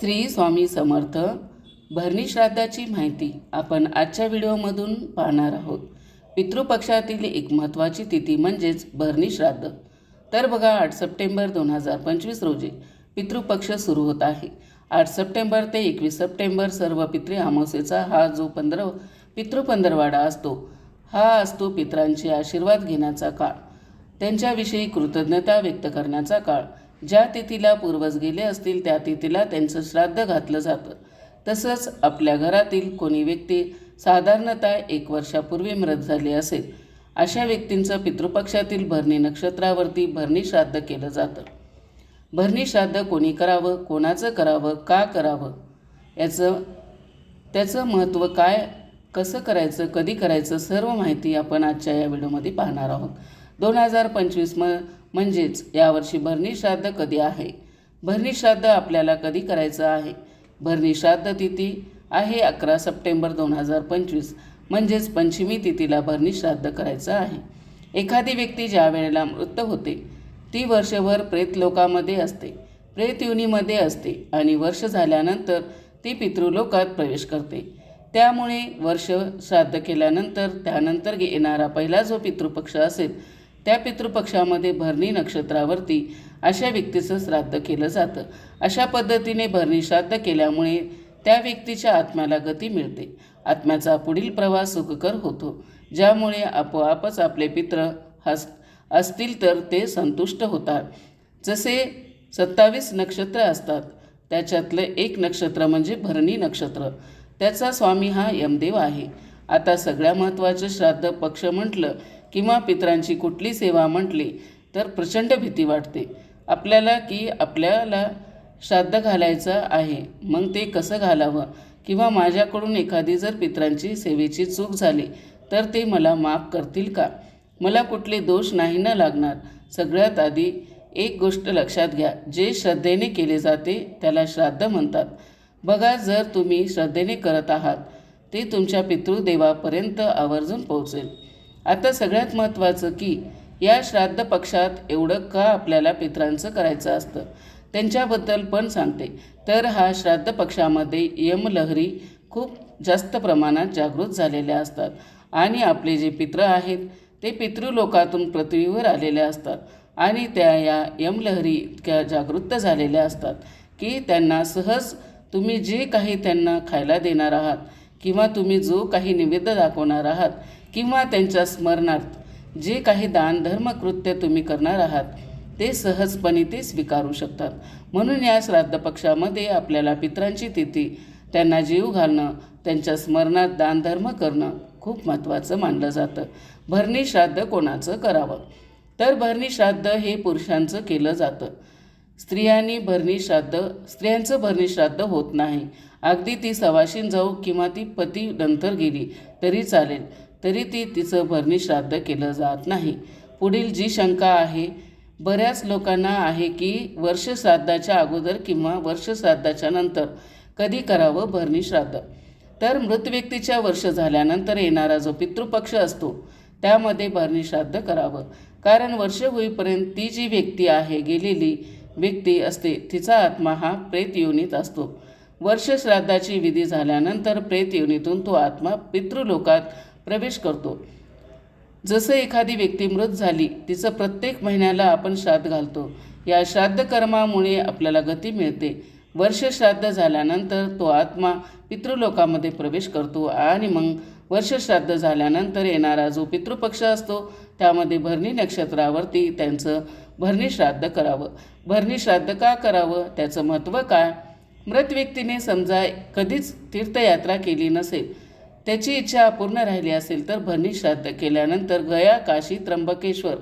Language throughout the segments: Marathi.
श्री स्वामी समर्थ भरणी श्राद्धाची माहिती आपण आजच्या व्हिडिओमधून पाहणार आहोत. पितृपक्षातील एक महत्त्वाची तिथी म्हणजेच भरणी श्राद्ध. तर बघा आठ सप्टेंबर दोन हजार पंचवीस रोजी पितृपक्ष सुरू होत आहे. आठ सप्टेंबर ते एकवीस सप्टेंबर सर्व पितृ अमावस्येचा हा जो पंधरव पितृपंधरवाडा असतो हा असतो पित्रांचे आशीर्वाद घेण्याचा काळ. त्यांच्याविषयी कृतज्ञता व्यक्त करण्याचा काळ. ज्या तिथीला पूर्वज गेले असतील त्या तिथीला त्यांचं श्राद्ध घातलं जातं. तसंच आपल्या घरातील कोणी व्यक्ती साधारणतः एक वर्षापूर्वी मृत झाली असेल अशा व्यक्तींचं पितृपक्षातील भरणी नक्षत्रावरती भरणी श्राद्ध केलं जातं. भरणी श्राद्ध कोणी करावं कोणाचं करावं का करावं याचं त्याचं महत्त्व काय कसं करायचं कधी करायचं सर्व माहिती आपण आजच्या या व्हिडिओमध्ये पाहणार आहोत. दोन हजार पंचवीस म म्हणजेच यावर्षी भरणी श्राद्ध कधी आहे? भरणी श्राद्ध आपल्याला कधी करायचं आहे? भरणी श्राद्ध तिथी आहे अकरा सप्टेंबर दोन हजार पंचवीस. म्हणजेच पंचमी तिथीला भरणी श्राद्ध करायचं आहे. एखादी व्यक्ती ज्या वेळेला मृत होते ती वर्षभर प्रेतलोकामध्ये असते. प्रेत युनीमध्ये असते आणि वर्ष झाल्यानंतर ती पितृलोकात प्रवेश करते. त्यामुळे वर्ष श्राद्ध केल्यानंतर त्यानंतर येणारा पहिला जो पितृपक्ष असेल त्या पितृपक्षामध्ये भरणी नक्षत्रावरती अशा व्यक्तीचं श्राद्ध केलं जातं. अशा पद्धतीने भरणी श्राद्ध केल्यामुळे त्या व्यक्तीच्या आत्म्याला गती मिळते. आत्म्याचा पुढील प्रवास सुखकर होतो. ज्यामुळे आपोआपच आपले पित्र हस असतील तर ते संतुष्ट होतात. जसे सत्तावीस नक्षत्र असतात त्याच्यातलं एक नक्षत्र म्हणजे भरणी नक्षत्र. त्याचा स्वामी हा यमदेव आहे. आता सगळ्या महत्त्वाचं श्राद्ध पक्ष म्हटलं किंवा पित्रांची कुठली सेवा म्हटली तर प्रचंड भीती वाटते. आपल्याला की आपल्याला श्राद्ध घालायचं आहे मग ते कसं घालावं? किंवा माझ्याकडून एखादी जर पित्रांची सेवेची चूक झाली तर ते मला माफ करतील का? मला कुठले दोष नाही ना लागणार. सगळ्यात आधी एक गोष्ट लक्षात घ्या जे श्रद्धेने केले जाते त्याला श्राद्ध म्हणतात. बघा जर तुम्ही श्रद्धेने करत आहात ते तुमच्या पितृदेवापर्यंत आवर्जून पोहोचेल. आता सगळ्यात महत्त्वाचं की या श्राद्ध पक्षात एवढं का आपल्याला पित्रांचं करायचं असतं? त्यांच्याबद्दल पण सांगते. तर हा श्राद्ध पक्षामध्ये यमलहरी खूप जास्त प्रमाणात जागृत झालेल्या असतात. आणि आपले जे पित्र आहेत ते पितृलोकातून पृथ्वीवर आलेले असतात. आणि त्या या यमलहरी इतक्या जागृत झालेल्या असतात की त्यांना सहज तुम्ही जे काही त्यांना खायला देणार आहात किंवा तुम्ही जो काही निवेद्य दाखवणार आहात किंवा त्यांच्या स्मरणार्थ जे काही दान धर्मकृत्य तुम्ही करणार आहात ते सहजपणे ते स्वीकारू शकतात. म्हणून या श्राद्ध पक्षामध्ये आपल्याला पित्रांची तिथी त्यांना जीव घालणं त्यांच्या स्मरणात दानधर्म करणं खूप महत्त्वाचं मानलं जातं. भरणी श्राद्ध कोणाचं करावं? तर भरणी श्राद्ध हे पुरुषांचं केलं जातं. स्त्रियांनी भरणी श्राद्ध स्त्रियांचं भरणी श्राद्ध होत नाही. अगदी ती सवाशीन जाऊ किंवा ती पती नंतर गेली तरी चालेल. तरी ती तिचं भरणी श्राद्ध केलं जात नाही. पुढील जी शंका आहे बऱ्याच लोकांना आहे की वर्ष श्राद्धाच्या अगोदर किंवा वर्ष श्राद्धाच्या नंतर कधी करावं भरणी श्राद्ध? तर मृत व्यक्तीच्या वर्ष झाल्यानंतर येणारा जो पितृपक्ष असतो त्यामध्ये भरणी श्राद्ध करावं. कारण वर्ष होईपर्यंत ती जी व्यक्ती आहे गेलेली व्यक्ती असते तिचा आत्मा हा प्रेत योनीत असतो. वर्ष श्राद्धाची विधी झाल्यानंतर प्रेत योनीतून तो आत्मा पितृलोकात प्रवेश करतो. जसं एखादी व्यक्ती मृत झाली तिचं प्रत्येक महिन्याला आपण श्राद्ध घालतो. या श्राद्ध कर्मामुळे आपल्याला गती मिळते. वर्ष श्राद्ध झाल्यानंतर तो आत्मा पितृलोकामध्ये प्रवेश करतो आणि मग वर्ष श्राद्ध झाल्यानंतर येणारा जो पितृपक्ष असतो त्यामध्ये भरणी नक्षत्रावरती त्यांचं भरणी श्राद्ध करावं. भरणी श्राद्ध का करावं? त्याचं महत्त्व काय? मृत व्यक्तीने समजा कधीच तीर्थयात्रा केली नसेल त्याची इच्छा अपूर्ण राहिली असेल तर भरणी श्राद्ध केल्यानंतर गया काशी त्र्यंबकेश्वर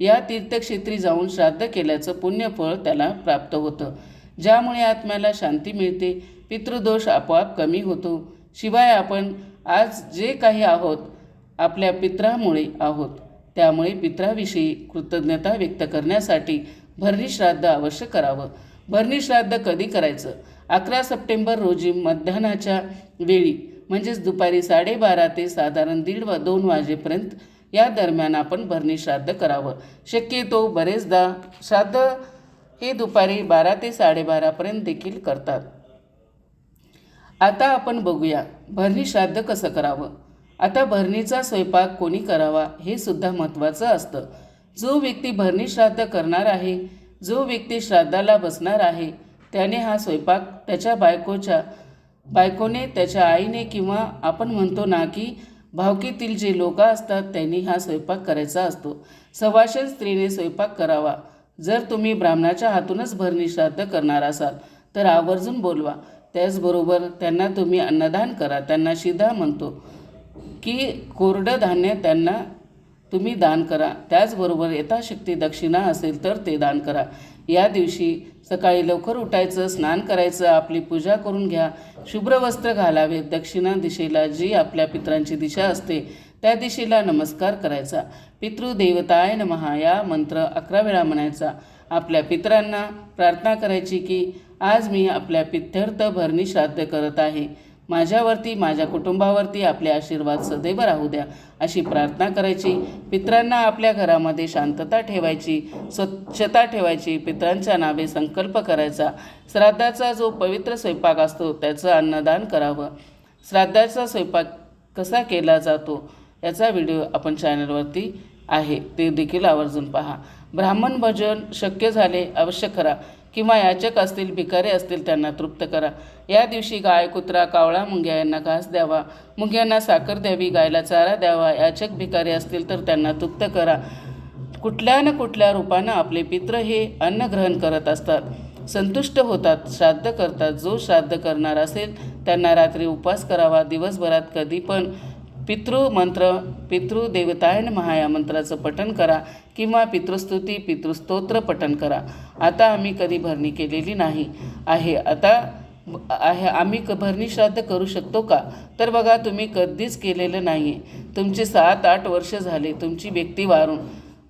या तीर्थक्षेत्री जाऊन श्राद्ध केल्याचं पुण्यफळ त्याला प्राप्त होतं. ज्यामुळे आत्म्याला शांती मिळते पितृदोष आपोआप कमी होतो. शिवाय आपण आज जे काही आहोत आपल्या पित्रामुळे आहोत. त्यामुळे पित्राविषयी कृतज्ञता व्यक्त करण्यासाठी भरणी श्राद्ध अवश्य करावं. भरणी श्राद्ध कधी करायचं? अकरा सप्टेंबर रोजी मध्यान्हाच्या वेळी म्हणजेच दुपारी साडेबारा ते साधारण दीड व दोन वाजेपर्यंत या दरम्यान आपण भरणी श्राद्ध करावं. शक्यतो बरेचदा श्राद्ध हे दुपारी बारा ते साडेबारापर्यंत देखील करतात. आता आपण बघूया भरणी श्राद्ध कसं करावं? आता भरणीचा स्वयंपाक कोणी करावा हे सुद्धा महत्त्वाचं असतं. जो व्यक्ती भरणी श्राद्ध करणार आहे जो व्यक्ती श्राद्धाला बसणार आहे त्याने हा स्वयंपाक त्याच्या बायकोच्या बायकोने त्याच्या आईने किंवा आपण म्हणतो ना की भावकीतील जे लोक असतात त्यांनी हा स्वयंपाक करायचा असतो. सवाशन स्त्रीने स्वयंपाक करावा. जर तुम्ही ब्राह्मणाच्या हातूनच भरणी श्राद्ध करणार असाल तर आवर्जून बोलवा. त्याचबरोबर त्यांना तुम्ही अन्नदान करा. त्यांना शिधा म्हणतो की कोरडं धान्य त्यांना तुम्ही दान करा. त्याचबरोबर यथाशक्ती दक्षिणा असेल तर ते दान करा. या दिवशी सकाळी लवकर उठायचं स्नान करायचं आपली पूजा करून घ्या. शुभ्र वस्त्र घालावे. दक्षिणा दिशेला जी आपल्या पित्रांची दिशा असते त्या दिशेला नमस्कार करायचा. पितृदेवताय नमहा या मंत्र अकरा वेळा म्हणायचा. आपल्या पितरांना प्रार्थना करायची की आज मी आपल्या पित्यर्थ भरणी श्राद्ध करत आहे. माझ्यावरती माझ्या कुटुंबावरती आपले आशीर्वाद सदैव राहू द्या अशी प्रार्थना करायची. पित्रांना आपल्या घरामध्ये शांतता ठेवायची स्वच्छता ठेवायची पित्रांच्या नावे संकल्प करायचा. श्राद्धाचा जो पवित्र स्वयंपाक असतो त्याचं अन्नदान करावं. श्राद्धाचा स्वयंपाक कसा केला जातो याचा व्हिडिओ आपण चॅनलवरती आहे ते देखील आवर्जून पहा. ब्राह्मण भजन शक्य झाले अवश्य करा. किंवा याचक असतील भिकारे असतील त्यांना तृप्त करा. या दिवशी गाय कुत्रा कावळा मुंग्या यांना घास द्यावा. मुंग्यांना साखर द्यावी गायला चारा द्यावा. याचक भिकारी असतील तर त्यांना तृप्त करा. कुठल्या ना कुठल्या रूपानं आपले पित्र हे अन्न ग्रहण करत असतात. संतुष्ट होतात श्राद्ध करतात. जो श्राद्ध करणार असेल त्यांना रात्री उपवास करावा. दिवसभरात कधी पण पितृमंत्र पितृदेवतायन महा मंत्राचं पठण करा किंवा पितृस्तुती पितृस्तोत्र पठण करा. आता आम्ही कधी भरणी केलेली नाही. आहे आता आहे आम्ही क भरणी श्राद्ध करू शकतो का? तर बघा तुम्ही कधीच केलेलं नाही आहे तुमचे सात आठ वर्ष झाले तुमची व्यक्ती वारून.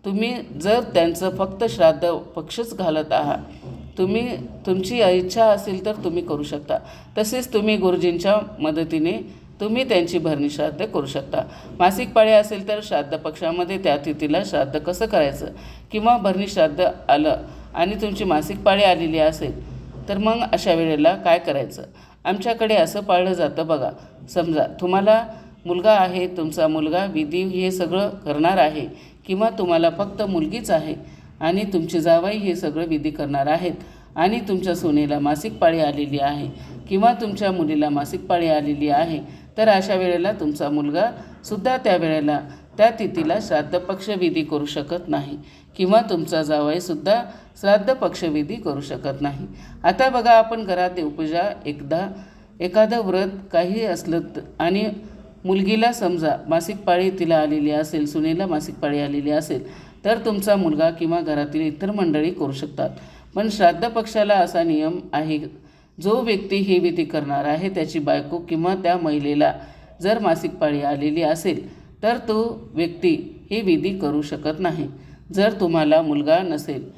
तुम्ही जर त्यांचं फक्त श्राद्ध पक्षच घालत आहात तुम्ही तुमची इच्छा असेल तर तुम्ही करू शकता. तसेच तुम्ही गुरुजींच्या मदतीने तुम्ही त्यांची भरणी श्राद्ध करू शकता. मासिक पाळी असेल तर श्राद्ध पक्षामध्ये त्या तिथीला श्राद्ध कसं करायचं? किंवा भरणी श्राद्ध आलं आणि तुमची मासिक पाळी आलेली असेल तर मग अशा वेळेला काय करायचं? आमच्याकडे असं पाळलं जातं बघा. समजा तुम्हाला मुलगा आहे तुमचा मुलगा विधी हे सगळं करणार आहे किंवा तुम्हाला फक्त मुलगीच आहे आणि तुमचे जावाई हे सगळं विधी करणार आहेत आणि तुमच्या सुनेला मासिक पाळी आलेली आहे किंवा तुमच्या मुलीला मासिक पाळी आलेली आहे तर अशा वेळेला तुमचा मुलगा सुद्धा त्या वेळेला त्या तिथीला श्राद्ध पक्षविधी करू शकत नाही किंवा तुमचा जावईसुद्धा श्राद्ध पक्षविधी करू शकत नाही. आता बघा आपण घरात देवपूजा एकदा एखादं व्रत काही असलं आणि मुलगीला समजा मासिक पाळी तिला आलेली असेल सुनेला मासिक पाळी आलेली असेल तर तुमचा मुलगा किंवा घरातील इतर मंडळी करू शकतात. पण श्राद्ध पक्षाला असा नियम आहे जो व्यक्ती ही विधी करणार आहे त्याची बायको किंवा त्या महिलेला जर मासिक पाळी आलेली असेल तर तो व्यक्ती ही विधी करू शकत नाही. जर तुम्हाला मुलगा नसेल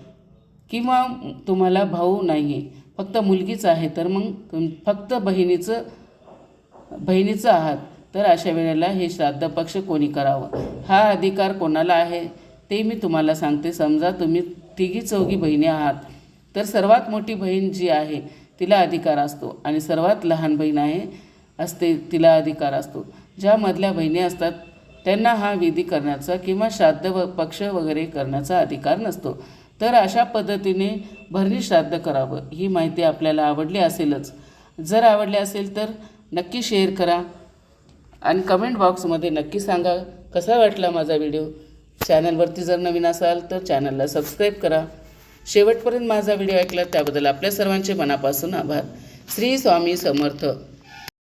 किंवा तुम्हाला भाऊ नाही आहे फक्त मुलगीच आहे तर मग तुम फक्त बहिणीचं बहिणीचं आहात तर अशा वेळेला हे श्राद्ध पक्ष कोणी करावं? हा अधिकार कोणाला आहे? ते मी तुम्हाला सांगते. समजा तुम्ही तिघी चौघी बहिणी आहात तर सर्वात मोठी बहीण जी आहे तिला अधिकार असतो. आणि सर्वात लहान बहीण आहे असते तिला अधिकार असतो. ज्या मधल्या बहिणी असतात त्यांना हा विधी करण्याचा किंवा श्राद्ध व पक्ष वगैरे करण्याचा अधिकार नसतो. तर अशा पद्धतीने भरणी श्राद्ध करावं ही माहिती आपल्याला आवडली असेलच. जर आवडली असेल तर नक्की शेअर करा. आणि कमेंट बॉक्समध्ये नक्की सांगा कसा वाटला माझा व्हिडिओ चॅनलवरती जर नवीन असाल तर चॅनलला सबस्क्राईब करा. शेवटपर्यंत माझा व्हिडिओ ऐकला त्याबद्दल आपल्या सर्वांचे मनापासून आभार. श्री स्वामी समर्थ.